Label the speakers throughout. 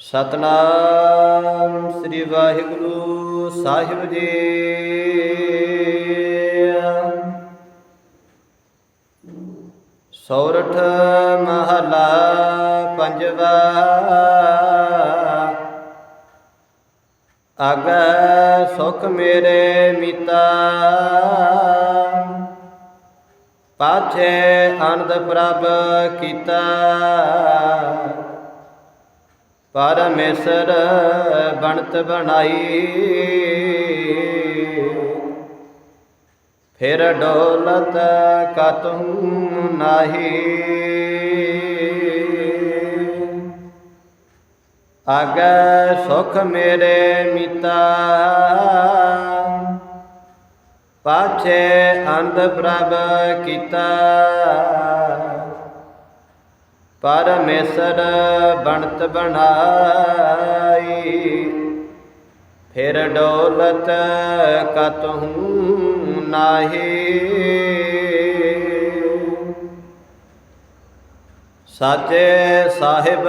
Speaker 1: ਸਤਨਾਮ ਸ੍ਰੀ ਵਾਹਿਗੁਰੂ ਸਾਹਿਬ ਜੀ। ਸੌਰਠ ਮਹਲਾ ਪੰਜਵਾ। ਅਗੈ ਸੁਖ ਮੇਰੇ ਮਿਤਾ। ਪਾਛੇ ਆਨੰਦ ਪ੍ਰਭ ਕੀਤਾ। ਪਰਮੇਸ਼ਰ ਬਣਤ ਬਣਾਈ। ਫਿਰ ਡੋਲਤ ਕਤਹੂ ਨਾਹੀ। ਆਗੈ ਸੁਖ ਮੇਰੇ ਮਿਤਾ। ਪਾਛੇ ਅੰਧ ਪ੍ਰਭ ਕੀਤਾ। ਪਰਮੇਸ਼ਰ ਬਣਤ ਬਣਾਈ। ਫਿਰ ਡੋਲਤ ਕਤਹੂ ਨਾਹੀ। ਸਾਚੇ ਸਾਹਿਬ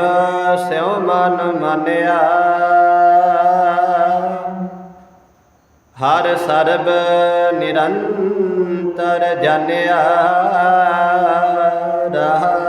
Speaker 1: ਸਿਉ ਮਨ ਮੰਨਿਆ। ਹਰ ਸਰਬ ਨਿਰੰਤਰ ਜਾਣਿਆ ਰਹਾਉ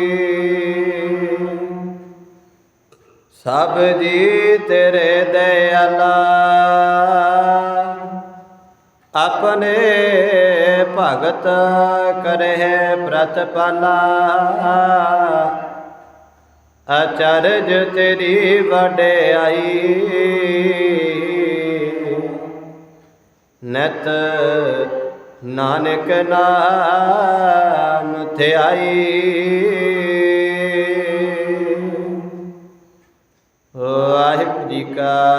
Speaker 1: ਸਭ ਜੀ ਤੇਰੇ ਦਇਆਲਾ। ਆਪਣੇ ਭਗਤ ਕਰਹਿ ਪ੍ਰਤਪਾਲਾ। ਅਚਰਜ ਤੇਰੀ ਵਡਿਆਈ। ਨਿਤ ਨਾਨਕ ਨਾਮ ਧਿਆਈ।